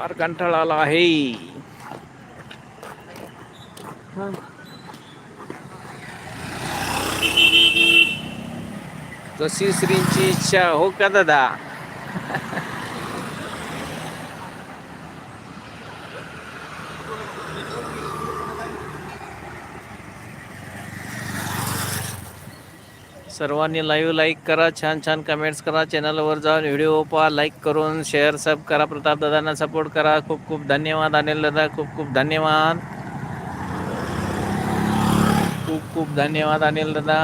फार कंटाळा आला आहे. तशी जशी श्रींची इच्छा. हो का दादा. सर्वांनी लाईव्ह लाईक करा छान छान कमेंट्स करा. चॅनलवर जाऊन व्हिडिओ पहा लाईक करून शेअर सब करा. प्रताप दादांना सपोर्ट करा. खूप खूप धन्यवाद. अनिल दादा खूप खूप धन्यवाद. खूप खूप धन्यवाद अनिल दादा.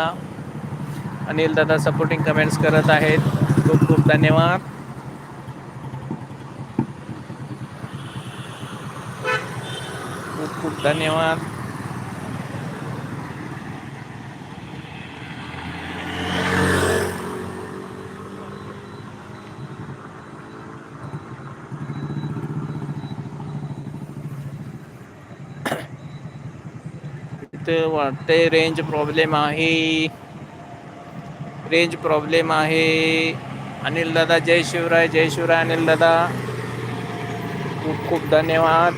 अनिल दादा सपोर्टिंग कमेंट्स करत आहेत. खूप खूप धन्यवाद. खूप खूप धन्यवाद. ते वाटते रेंज प्रॉब्लेम आहे. रेंज प्रॉब्लेम आहे. अनिल दादा जय शिवराय जय शिवराय अनिल दादा. खूप खूप धन्यवाद.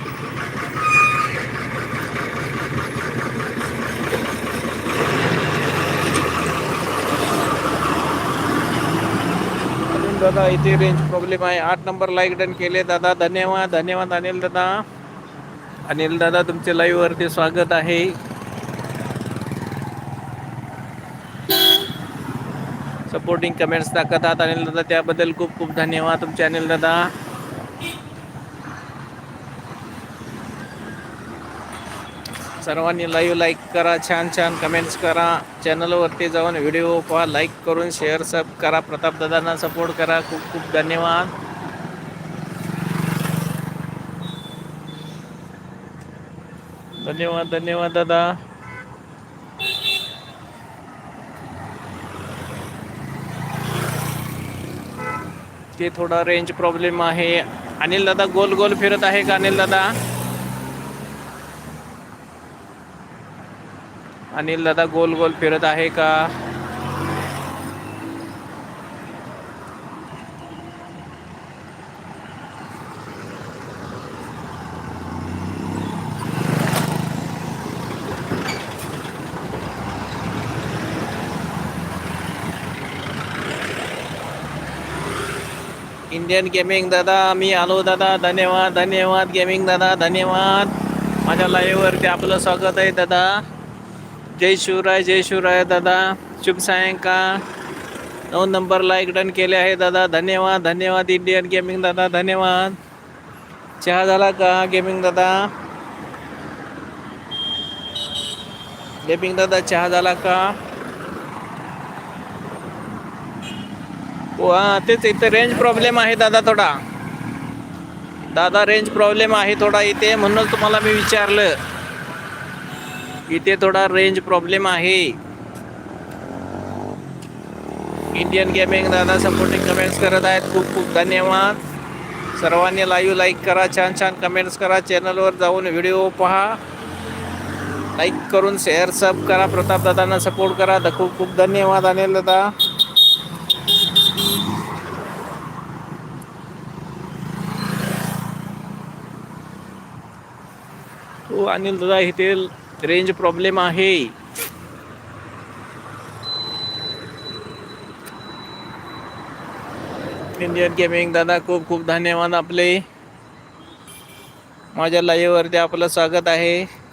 अनिल दादा इथे रेंज प्रॉब्लेम आहे. आठ नंबर लाईक डन केले. दादा धन्यवाद. धन्यवाद अनिल दादा. अनिल दादा तुमचे लाईव्ह वरती स्वागत आहे. सपोर्टिंग कमेंट्स टाकत आहात अनिल दादा त्याबद्दल खूप खूप धन्यवाद तुमचे अनिल दादा. सर्वांनी लाईव्ह लाईक करा छान छान कमेंट्स करा. चॅनलवरती जाऊन व्हिडिओ पहा लाईक करून शेअर सब करा. प्रताप दादांना सपोर्ट करा. खूप खूप धन्यवाद. धन्यवाद धन्यवाद दादा. ते थोडा रेंज प्रॉब्लेम आहे. अनिल दादा गोल गोल फिरत आहे का अनिल दादा? अनिल दादा गोल गोल फिरत आहे का? इंडियन गेमिंग दादा मी आलो दादा धन्यवाद धन्यवाद गेमिंग दादा धन्यवाद. माझ्या लाईव्हवरती आपलं स्वागत आहे दादा. जय शिवराय जय शिवराय दादा. शुभ सायंकाळ. नऊ नंबर लाईक डन केले आहे दादा. धन्यवाद धन्यवाद इंडियन गेमिंग दादा धन्यवाद. चहा झाला का गेमिंग दादा? गेमिंग दादा चहा झाला का? वा तेच इथे रेंज प्रॉब्लेम आहे दादा थोडा. दादा रेंज प्रॉब्लेम आहे थोडा इथे म्हणूनच तुम्हाला मी विचारलं. इथे थोडा रेंज प्रॉब्लेम आहे. इंडियन गेमिंग दादा सपोर्टिंग कमेंट्स करत आहेत. खूप खूप धन्यवाद. सर्वांनी लाईव्ह लाईक करा छान छान कमेंट्स करा. चॅनलवर जाऊन व्हिडिओ पहा. लाईक करून शेअर सब करा. प्रताप दादांना सपोर्ट करा. द- खूप खूप धन्यवाद अनिल दादा. हो अनिल दादा इथे रेंज प्रॉब्लेम आहे. इंडियन गेमिंग दादा खूप खूप धन्यवाद आपले. माझ्या लाईव्हवरती आपलं स्वागत आहे.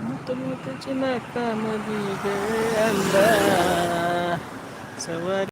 Mata-mata cinta kamu di Sawari